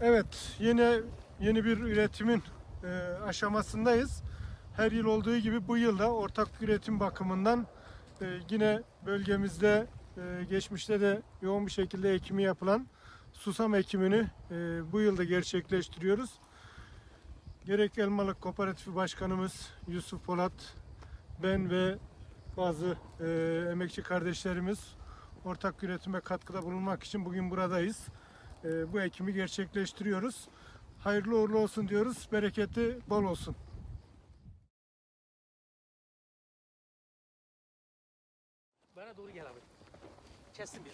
Evet, yine yeni bir üretimin e, aşamasındayız. Her yıl olduğu gibi bu yılda ortak üretim bakımından e, yine bölgemizde e, geçmişte de yoğun bir şekilde ekimi yapılan susam ekimini e, bu yılda gerçekleştiriyoruz. Gerek Elmalık Kooperatifi Başkanımız Yusuf Polat, ben ve bazı e, emekçi kardeşlerimiz ortak üretime katkıda bulunmak için bugün buradayız. E, bu ekimi gerçekleştiriyoruz. Hayırlı uğurlu olsun diyoruz. Bereketi bol olsun. Bana doğru gel abi. Kessin bir.